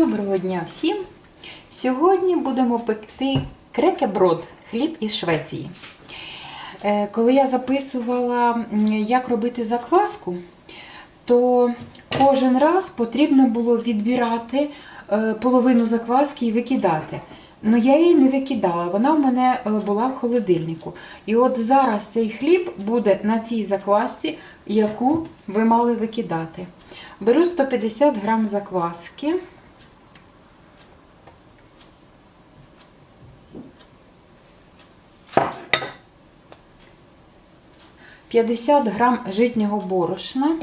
Доброго дня всім! Сьогодні будемо пекти крекеброд, хліб із Швеції. Е, Коли я записувала, як робити закваску, то кожен раз потрібно було відбирати е, половину закваски і викидати. Ну я її не викидала, вона в мене е, була в холодильнику. І от зараз цей хліб буде на цій заквасці, яку ви мали викидати. Беру 150 грам закваски. П'ятдесят грам житнього борошна.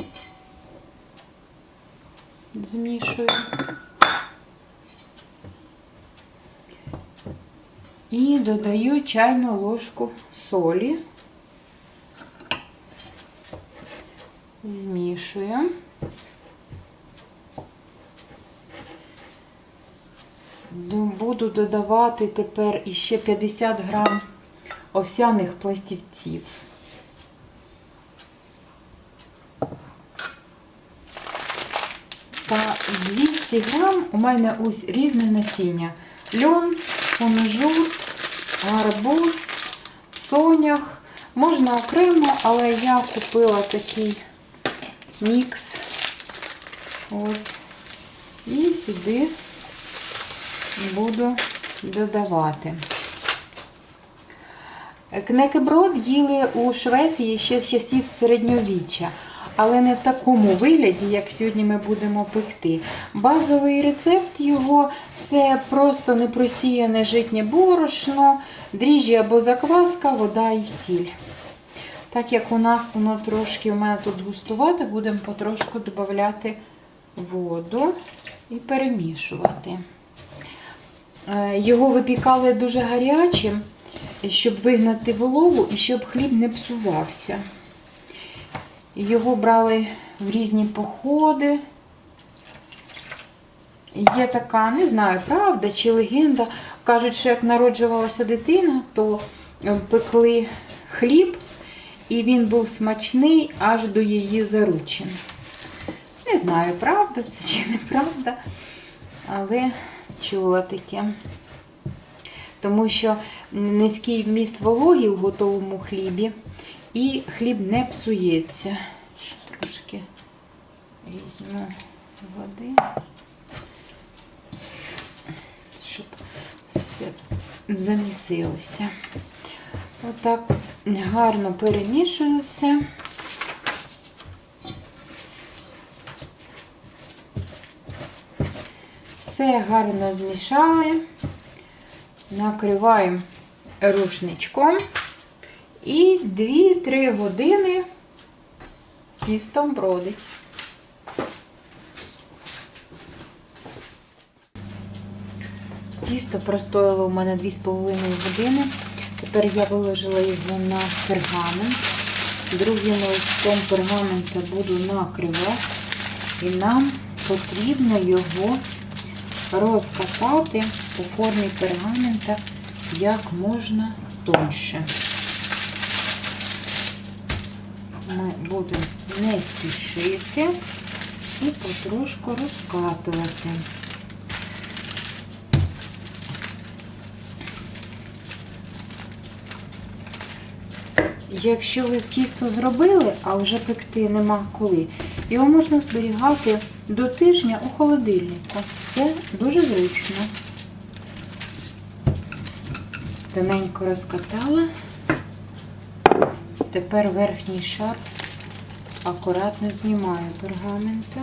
Змішую. І додаю чайну ложку солі. Змішую. Буду додавати тепер іще 50 грам овсяних пластівців. Та 200 грам у мене ось різне насіння. Льон, кунжут, гарбуз, сонях. Можна окремо, але я купила такий мікс. От. І сюди буду додавати. Кнекеброд їли у Швеції ще з часів середньовіччя, але не в такому вигляді, як сьогодні ми будемо пекти. Базовий рецепт його це просто непросіяне житнє борошно, дріжджі або закваска, вода і сіль. Так як у нас воно трошки, у мене тут густувати, будемо потрошку додати воду і перемішувати. Е, Його випікали дуже гарячим, щоб вигнати вологу і щоб хліб не псувався. Його брали в різні походи. Є така, не знаю, правда чи легенда. Кажуть, що як народжувалася дитина, то е, пекли хліб, і він був смачний аж до її заручин. Не знаю, правда це чи неправда, але чула таке. Тому що низький вміст вологі в готовому хлібі, і хліб не псується. Трошки візьму води, щоб все замісилося. Отак гарно перемішую все. Все гарно змішали, накриваємо рушничком і 2-3 години тістом бродить. Тісто простояло у мене 2,5 години. Тепер я виложила його на пергамент. Другим листом пергамента буду накривати. І нам потрібно його розкатати у формі пергамента як можна тоньше. Ми будемо не спішити і потрошку розкатувати. Якщо ви тісто зробили, а вже пекти нема коли, його можна зберігати до тижня у холодильнику. Це дуже зручно. Тоненько розкатала. Тепер верхній шар акуратно знімаю пергамента.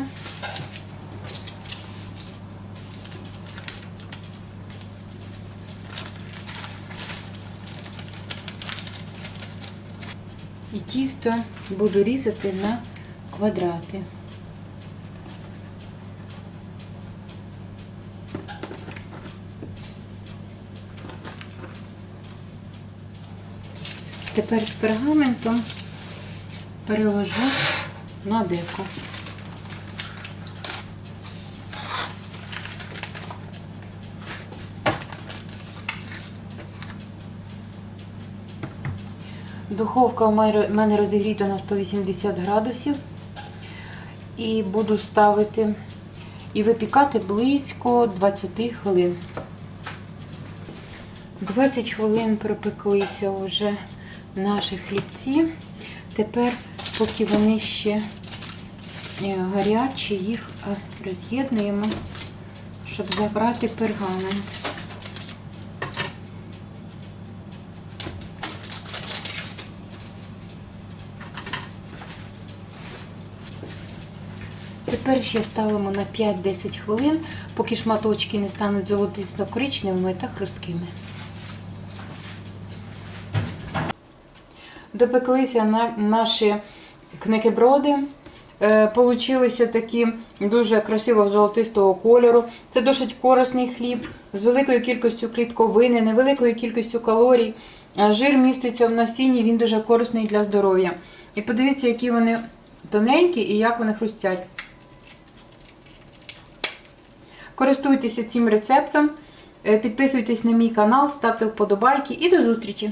І тісто буду різати на квадрати. Тепер з пергаментом переложу на деко. Духовка мене- мене розігріта на 180 градусів. І буду ставити і випікати близько 20 хвилин. 20 хвилин пропеклися вже наші хлібці. Тепер, поки вони ще е, гарячі, їх е, роз'єднуємо, щоб забрати пергамент. Тепер ще ставимо на 5-10 хвилин, поки шматочки не стануть золотисно-коричневими та хрусткими. Допеклися на наші кникеброди. Е, Получилися такі дуже красивого золотистого кольору. Це досить корисний хліб з великою кількістю клітковини, невеликою кількістю калорій. Е, Жир міститься в насінні, він дуже корисний для здоров'я. І подивіться, які вони тоненькі і як вони хрустять. Користуйтеся цим рецептом, е, підписуйтесь на мій канал, ставте вподобайки і до зустрічі!